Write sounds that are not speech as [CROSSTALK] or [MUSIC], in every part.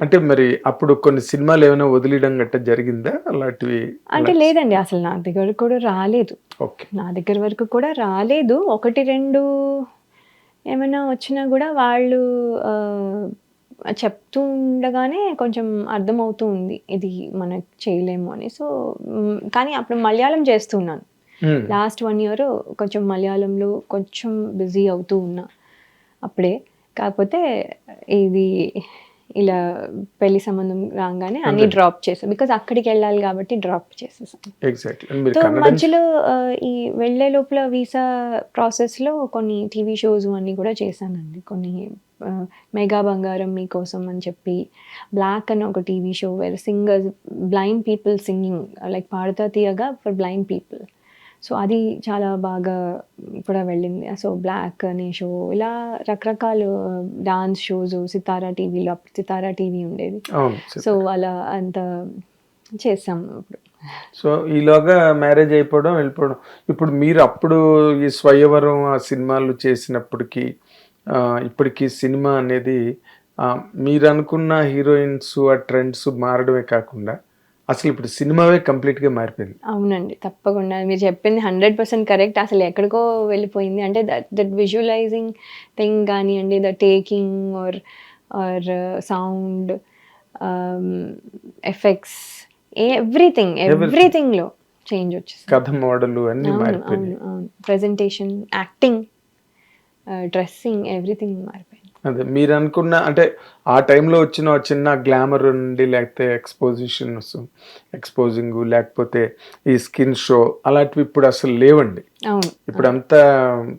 అంటే మరి అప్పుడు కొన్ని సినిమాలు ఏమైనా వదిలేయడం గట్ట జరిగిందా? అలాంటివి అంటే లేదండి అసలు నా దగ్గర కూడా రాలేదు. నా దగ్గర వరకు కూడా రాలేదు. ఒకటి రెండు ఏమైనా వచ్చినా కూడా వాళ్ళు చెప్తూ ఉండగానే కొంచెం అర్థమవుతూ ఉంది ఇది మనం చేయలేము అని. సో కానీ అప్పుడు మలయాళం చేస్తున్నాను ఉమ్. లాస్ట్ వన్ ఇయర్ కొంచెం మలయాళంలో కొంచెం బిజీ అవుతూ ఉన్నా అప్పుడే. కాకపోతే ఇది ఇలా పెళ్ళి సంబంధం రాగానే అన్ని డ్రాప్ చేసాం బికాజ్ అక్కడికి వెళ్ళాలి కాబట్టి డ్రాప్ చేసేసాం ఎగ్జాక్ట్లీ మధ్యలో ఈ వెళ్ళే లోపల వీసా ప్రాసెస్లో కొన్ని టీవీ షోస్ అన్నీ కూడా చేశానండి. కొన్ని మెగా బంగారం మీకోసం అని చెప్పి బ్లాక్ అని ఒక TV show where singers blind people singing like Padutha Theeyaga for blind people so అది చాలా బాగా కూడా వెళ్ళింది. సో బ్లాక్ అనే షో ఇలా రకరకాల డాన్స్ షోస్ సితారా టీవీలో అప్పుడు సితారా టీవీ ఉండేది. సో అలా అంత చేసాం అప్పుడు. సో ఈలోగా మ్యారేజ్ అయిపోవడం వెళ్ళిపోవడం. ఇప్పుడు మీరు అప్పుడు ఈ స్వయవరం ఆ సినిమాలు చేసినప్పటికీ ఇప్పటికీ సినిమా అనేది మీరు అనుకున్న హీరోయిన్స్ ఆ ట్రెండ్స్ మారడమే కాకుండా అసలు ఇప్పుడు సినిమావే కంప్లీట్గా మారిపోయింది. అవునండి తప్పకుండా. మీరు చెప్పింది హండ్రెడ్ పర్సెంట్ కరెక్ట్. అసలు ఎక్కడికో వెళ్ళిపోయింది. అంటే దట్ దట్ విజువలైజింగ్ థింగ్ కానివ్వండి the taking R R sound effects everything ఎవ్రీథింగ్లో change వచ్చేసింది. కథ మోడల్ అన్ని అవును అవును ప్రజెంటేషన్ యాక్టింగ్ డ్రెస్సింగ్ ఎవ్రీథింగ్ మారిపోయింది. అదే మీరు అనుకున్న అంటే ఆ టైంలో వచ్చిన చిన్న గ్లామర్ ఉండి లేకపోతే ఎక్స్పోజిషన్స్ ఎక్స్పోజింగ్ లేకపోతే ఈ స్కిన్ షో అలాంటివి ఇప్పుడు అసలు లేవండి. అవును. ఇప్పుడు అంతా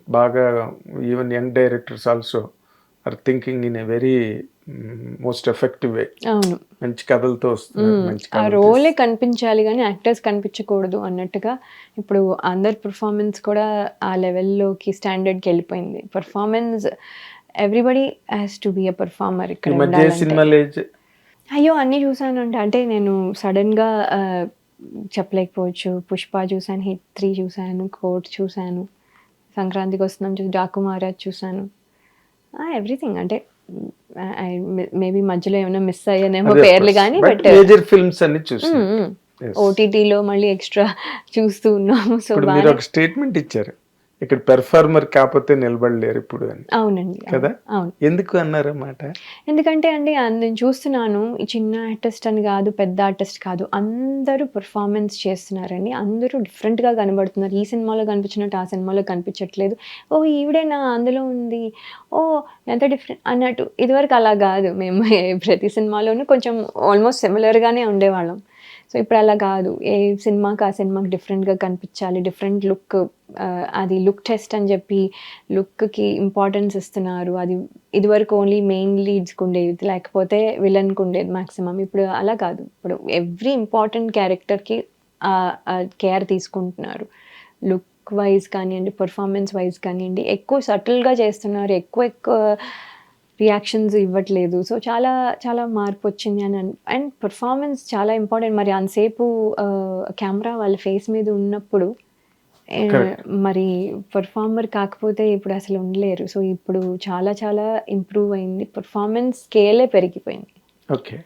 బాగా even young directors also are thinking in a very most effective way. అవును. మంచి కథలతో ఆ రోలే కనిపించాలి కానీ యాక్టర్స్ కనిపించకూడదు అన్నట్టుగా ఇప్పుడు అందరి పర్ఫార్మెన్స్ కూడా ఆ లెవెల్లోకి స్టాండర్డ్కి వెళ్ళిపోయింది. Performance everybody has to be a performer ఇక్కడ అయ్యో అన్నీ చూసాను అంటే అంటే నేను సడన్గా చెప్పలేకపోవచ్చు. పుష్ప చూశాను హిట్ త్రీ చూశాను కోట్ చూశాను సంక్రాంతికి వస్తున్నాం చూసి డాకు మహారాజ్ చూశాను. ఎవ్రీథింగ్ అంటే మేబీ మధ్యలో ఏమైనా మిస్ అయ్యానేమో పేర్లు కానీ బట్ మేజర్ ఫిల్మ్స్ అన్ని చూసి Yes. ఓటీటీలో మళ్ళీ ఎక్స్ట్రా [LAUGHS] చూస్తూ ఉన్నాము. సో మీరు ఒక స్టేట్మెంట్ ఇచ్చారు. ఇక్కడ పెర్ఫార్మర్ కాకపోతే నిలబడలేరు ఇప్పుడు అని. అవునండి అవును, కదా? అవును. ఎందుకు అన్నారన్నమాట ఎందుకంటే అండి నేను చూస్తున్నాను ఈ చిన్న ఆర్టిస్ట్ అని కాదు పెద్ద ఆర్టిస్ట్ కాదు అందరూ పర్ఫార్మెన్స్ చేస్తున్నారండి. అందరూ డిఫరెంట్గా కనబడుతున్నారు. ఈ సినిమాలో కనిపించినట్టు ఆ సినిమాలో కనిపించట్లేదు. ఓ ఈవిడేనా అందులో ఉంది? ఓ ఎంత డిఫరెంట్ అన్నట్టు. ఇదివరకు అలా కాదు. మేము ప్రతి సినిమాలోనూ కొంచెం ఆల్మోస్ట్ సిమిలర్గానే ఉండేవాళ్ళం. సో ఇప్పుడు అలా కాదు. ఏ సినిమాకి ఆ సినిమాకి డిఫరెంట్గా కనిపించాలి. డిఫరెంట్ లుక్ అది లుక్ టెస్ట్ అని చెప్పి లుక్కి ఇంపార్టెన్స్ ఇస్తున్నారు. అది ఇదివరకు ఓన్లీ మెయిన్ లీడ్స్కి ఉండేది. లేకపోతే విలన్కి ఉండేది మ్యాక్సిమం ఇప్పుడు అలా కాదు. ఇప్పుడు ఎవ్రీ ఇంపార్టెంట్ క్యారెక్టర్కి కేర్ తీసుకుంటున్నారు. లుక్ వైజ్ కానివ్వండి పర్ఫార్మెన్స్ వైజ్ కానివ్వండి ఎక్కువ సటిల్గా చేస్తున్నారు. ఎక్కువ ఎక్కువ రియాక్షన్స్ ఇవ్వట్లేదు. సో చాలా చాలా మార్పు వచ్చింది అని అండ్ పర్ఫార్మెన్స్ చాలా ఇంపార్టెంట్ మరి అంతసేపు కెమెరా వాళ్ళ ఫేస్ మీద ఉన్నప్పుడు. మరి పర్ఫార్మర్ కాకపోతే ఇప్పుడు అసలు ఉండలేరు. సో ఇప్పుడు చాలా చాలా ఇంప్రూవ్ అయింది. పర్ఫార్మెన్స్ స్కేలే పెరిగిపోయింది. ఓకే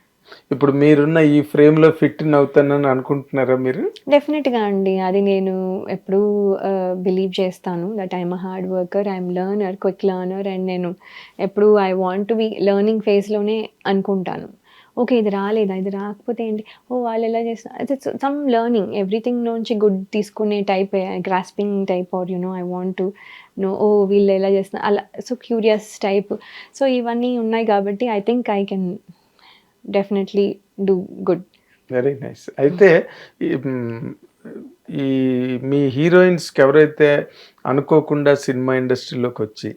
ఇప్పుడు మీరున్న ఈ ఫ్రేమ్లో ఫిట్ అవుతానని అనుకుంటున్నారా మీరు? డెఫినెట్గా అండి. అది నేను ఎప్పుడూ బిలీవ్ చేస్తాను that I'm hard worker I'm learner quick learner and నేను ఎప్పుడు I want to be learning ఫేజ్లోనే అనుకుంటాను. ఓకే ఇది రాలేదా? ఇది రాకపోతే ఏంటి? ఓ వాళ్ళు ఎలా చేస్తారు సమ్ లర్నింగ్ ఎవ్రీథింగ్ నుంచి గుడ్ తీసుకునే type grasping type are you know I want to know ఓ వీళ్ళు ఎలా చేస్తున్నారు? అలా సో క్యూరియస్ టైప్ సో ఇవన్నీ ఉన్నాయి కాబట్టి I think I can definitely do good very nice అయితే ఈ, మ్, హీరోయిన్స్కి ఎవరైతే అనుకోకుండా సినిమా ఇండస్ట్రీలోకి వచ్చి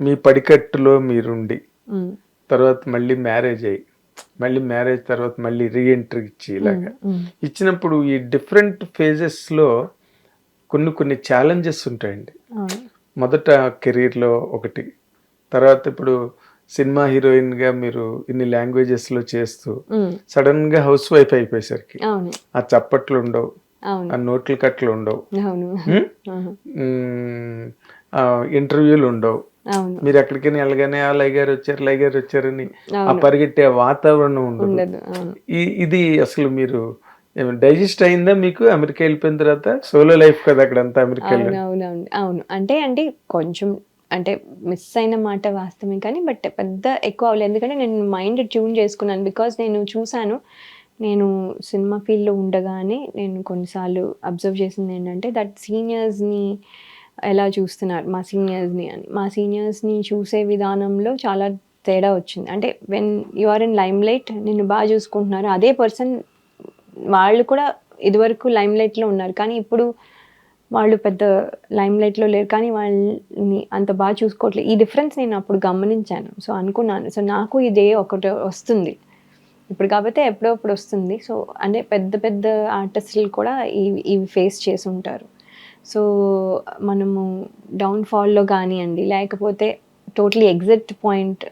మీ పడికట్టులో మీరుండి తర్వాత మళ్ళీ మ్యారేజ్ అయ్యి మళ్ళీ మ్యారేజ్ తర్వాత మళ్ళీ రీఎంట్రీ ఇచ్చి ఇలాగా ఇచ్చినప్పుడు ఈ డిఫరెంట్ ఫేజెస్లో కొన్ని కొన్ని ఛాలెంజెస్ ఉంటాయండి. మొదట కెరీర్లో ఒకటి తర్వాత ఇప్పుడు సినిమా హీరోయిన్గా మీరు ఇన్ని లాంగ్వేజెస్లో చేస్తూ Mm. సడన్గా హౌస్ వైఫ్ అయిపోయేసరికి ఆ చప్పట్లు ఉండవు ఆ నోట్ల కట్లు ఉండవు. ఇంటర్వ్యూలు ఉండవు. మీరు ఎక్కడికైనా వెళ్ళగానే ఆ లై గారు వచ్చారు లై గారు వచ్చారని ఆ పరిగెట్టే వాతావరణం ఉండదు. ఇది అసలు మీరు డైజెస్ట్ అయిందా మీకు? అమెరికా వెళ్ళిపోయిన తర్వాత? సోలో లైఫ్ కదా అవును అవును అవును. అవును. అంటే అంటే కొంచెం అంటే మిస్ అయిన మాట వాస్తవమే కానీ బట్ పెద్ద ఎక్కువ అవ్వలేదు. ఎందుకంటే నేను మైండ్ ట్యూన్ చేసుకున్నాను. బికాజ్ నేను చూశాను నేను సినిమా ఫీల్డ్లో ఉండగానే నేను కొన్నిసార్లు అబ్జర్వ్ చేసింది ఏంటంటే దట్ సీనియర్స్ని ఎలా చూస్తున్నారు? మా సీనియర్స్ని అని. మా సీనియర్స్ని చూసే విధానంలో చాలా తేడా వచ్చింది. అంటే when you are in limelight నిన్ను బాగా చూసుకుంటున్నారు. అదే పర్సన్ వాళ్ళు కూడా ఇదివరకు లైమ్ లైట్లో ఉన్నారు. కానీ ఇప్పుడు వాళ్ళు పెద్ద లైమ్ లైట్లో లేరు కానీ వాళ్ళని అంత బాగా చూసుకోవట్లేదు. ఈ డిఫరెన్స్ నేను అప్పుడు గమనించాను. సో అనుకున్నాను. సో నాకు ఇదే ఒకటి వస్తుంది. ఇప్పుడు కాకపోతే ఎప్పుడో అప్పుడు వస్తుంది. సో అంటే పెద్ద పెద్ద ఆర్టిస్టులు కూడా ఇవి ఇవి ఫేస్ చేసి ఉంటారు. సో మనము డౌన్ఫాల్లో కానివ్వండి లేకపోతే టోటలీ ఎగ్జిట్ పాయింట్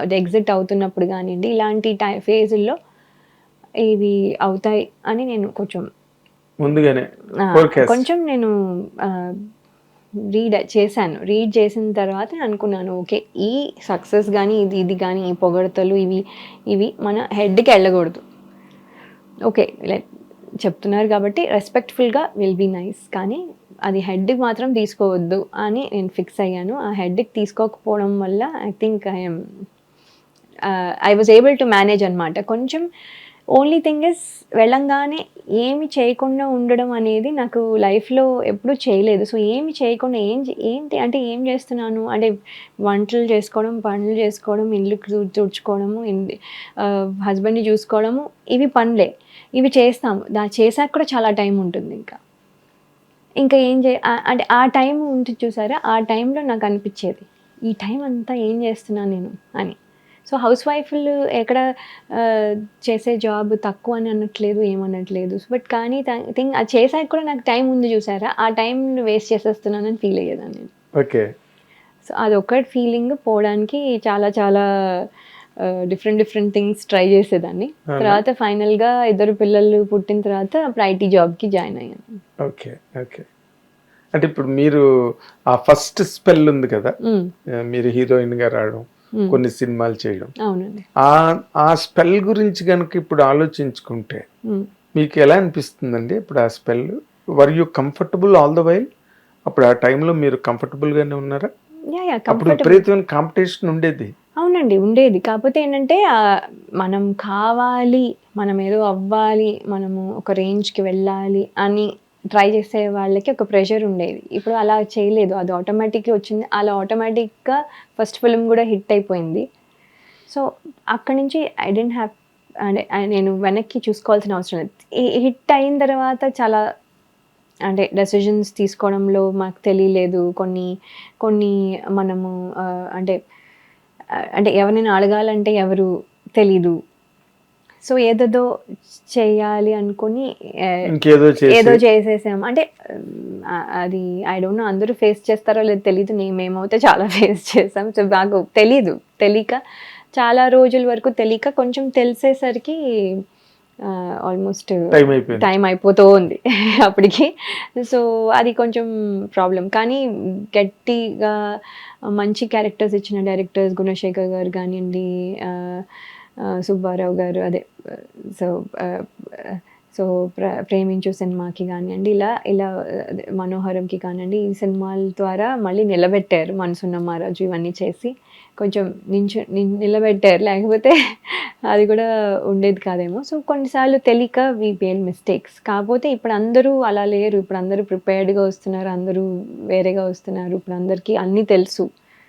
అది ఎగ్జిట్ అవుతున్నప్పుడు కానివ్వండి ఇలాంటి టై ఫేజుల్లో ఇవి అవుతాయి అని నేను కొంచెం ముందుగానే. కొంచెం నేను రీడ్ చేశాను. రీడ్ చేసిన తర్వాత అనుకున్నాను ఓకే ఈ సక్సెస్ కానీ ఇది ఇది కానీ ఈ పొగడతలు ఇవి ఇవి మన హెడ్కి వెళ్ళకూడదు. ఓకే లైక్ చెప్తున్నారు కాబట్టి రెస్పెక్ట్ఫుల్గా విల్ బీ నైస్ కానీ అది హెడ్కి మాత్రం తీసుకోవద్దు అని నేను ఫిక్స్ అయ్యాను. ఆ హెడ్కి తీసుకోకపోవడం వల్ల I think I'm I was able to manage అనమాట కొంచెం ఓన్లీ థింగ్ ఇస్ వెళ్ళంగానే ఏమి చేయకుండా ఉండడం అనేది నాకు లైఫ్లో ఎప్పుడూ చేయలేదు. సో ఏమి చేయకుండా ఏం చే- ఏంటి అంటే ఏం చేస్తున్నాను? అంటే వంటలు చేసుకోవడం పనులు చేసుకోవడం ఇల్లు తు- తుడుచుకోవడము హస్బెండ్ని చూసుకోవడము ఇవి పనులే. ఇవి చేస్తాము. దా చేశాక కూడా చాలా టైం ఉంటుంది ఇంకా. ఇంకా ఏం చే అంటే ఆ టైం ఉంటుంది చూసారా? ఆ టైంలో నాకు అనిపించేది. ఈ టైం అంతా ఏం చేస్తున్నాను నేను అని. సో హౌస్ వైఫ్లు ఎక్కడ చేసే జాబ్ తక్కువ అని అనట్లేదు ఏమనట్లేదు బట్ కానీ థింగ్ అది చేసాక కూడా నాకు టైం ఉంది చూసారా? ఆ టైం వేస్ట్ చేసేస్తున్నానని ఫీల్ అయ్యేదాన్ని నేను. ఓకే. సో అది ఒకటి ఫీలింగ్ పోవడానికి చాలా చాలా డిఫరెంట్ డిఫరెంట్ థింగ్స్ ట్రై చేసేదాన్ని? తర్వాత ఫైనల్గా ఇద్దరు పిల్లలు పుట్టిన తర్వాత అప్పుడు ఐటీ జాబ్కి జాయిన్ అయ్యాను. Okay okay. అంటే ఇప్పుడు మీరు ఆ ఫస్ట్ స్పెల్ ఉంది కదా? మీరు హీరోయిన్గా రావడం. కొన్ని సినిమాలు చేయడం. అవునండి. ఆ ఆ స్పెల్ గురించి కనుక ఇప్పుడు ఆలోచించుకుంటే. మీకు ఎలా అనిపిస్తుందండి ఇప్పుడు ఆ spell? Were you comfortable all the while అప్పుడు ఆ టైంలో మీరు comfortable గానే ఉన్నారా? అప్పుడు కంఫర్టబుల్ విపరీతమైన కాంపిటీషన్ ఉండేది. అవునండి ఉండేది. కాకపోతే ఏంటంటే మనం కావాలి మనం ఏదో అవ్వాలి మనము ఒక రేంజ్కి వెళ్ళాలి అని ట్రై చేసే వాళ్ళకి ఒక ప్రెషర్ ఉండేది. ఇప్పుడు అలా చేయలేదు. అది ఆటోమేటిక్గా వచ్చింది. అలా ఆటోమేటిక్గా ఫస్ట్ ఫిలిం కూడా హిట్ అయిపోయింది. సో అక్కడి నుంచి ఐ డెంట్ హ్యావ్ అంటే నేను వెనక్కి చూసుకోవాల్సిన అవసరం లేదు. హిట్ అయిన తర్వాత చాలా అంటే డెసిషన్స్ తీసుకోవడంలో మాకు తెలియలేదు. కొన్ని కొన్ని మనము అంటే అంటే ఎవరిని అడగాలంటే ఎవరు తెలీదు. సో ఏదేదో చేయాలి అనుకొని ఏదో చేసి చేసేసాం. అంటే అది ఐ డోంట్ నో అందరూ ఫేస్ చేస్తారో లేదో తెలియదు నేను మేమైతే చాలా [LAUGHS] ఫేస్ చేసాం. సో నాకు తెలీదు. తెలియక చాలా రోజుల వరకు తెలియక కొంచెం తెలిసేసరికి ఆల్మోస్ట్ టైం అయిపోతూ ఉంది [LAUGHS] అప్పటికి. సో అది కొంచెం ప్రాబ్లం కానీ గట్టిగా మంచి క్యారెక్టర్స్ ఇచ్చిన డైరెక్టర్స్ గుణశేఖర్ గారు కానివ్వండి సుబ్బారావు గారు అదే సో సో ప్ర ప్రేమించు సినిమాకి కానివ్వండి ఇలా ఇలా అదే మనోహరంకి కానివ్వండి ఈ సినిమాల ద్వారా మళ్ళీ నిలబెట్టారు మనసున్న మహారాజు ఇవన్నీ చేసి కొంచెం నించు నిలబెట్టారు లేకపోతే అది కూడా ఉండేది కాదేమో సో కొన్నిసార్లు తెలియక వి మేడ్ మిస్టేక్స్ కాకపోతే ఇప్పుడు అందరూ అలా లేరు ఇప్పుడు అందరూ ప్రిపేర్డ్గా వస్తున్నారు అందరూ వేరేగా వస్తున్నారు ఇప్పుడు అందరికీ అన్నీ తెలుసు